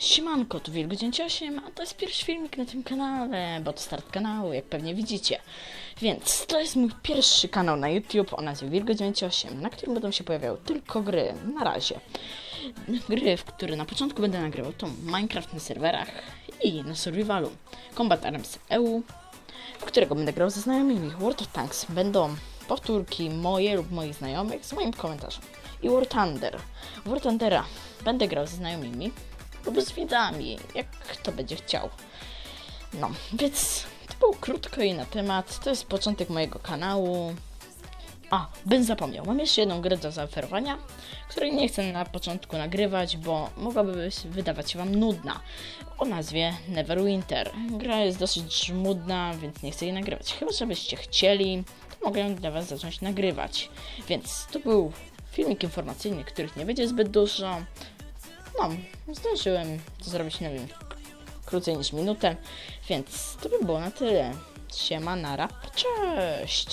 Siemanko, tu Wilgo98, a to jest pierwszy filmik na tym kanale, bo to start kanału, jak pewnie widzicie. Więc to jest mój pierwszy kanał na YouTube o nazwie Wilgo98, na którym będą się pojawiały tylko gry, na razie. Gry, w które na początku będę nagrywał, to Minecraft na serwerach i na survivalu. Combat Arms EU, w którego będę grał ze znajomymi. World of Tanks będą powtórki moje lub moich znajomych z moim komentarzem. I War Thunder. War Thundera będę grał ze znajomymi lub z widzami, jak kto będzie chciał. No, więc to było krótko i na temat. To jest początek mojego kanału. A, bym zapomniał, mam jeszcze jedną grę do zaoferowania, której nie chcę na początku nagrywać, bo mogłaby wydawać się Wam nudna. O nazwie Neverwinter. Gra jest dosyć żmudna, więc nie chcę jej nagrywać. Chyba, żebyście chcieli, to mogę ją dla Was zacząć nagrywać. Więc to był filmik informacyjny, których nie będzie zbyt dużo. No, zdążyłem to zrobić, nie wiem, krócej niż minutę, więc to by było na tyle. Siema, nara, cześć!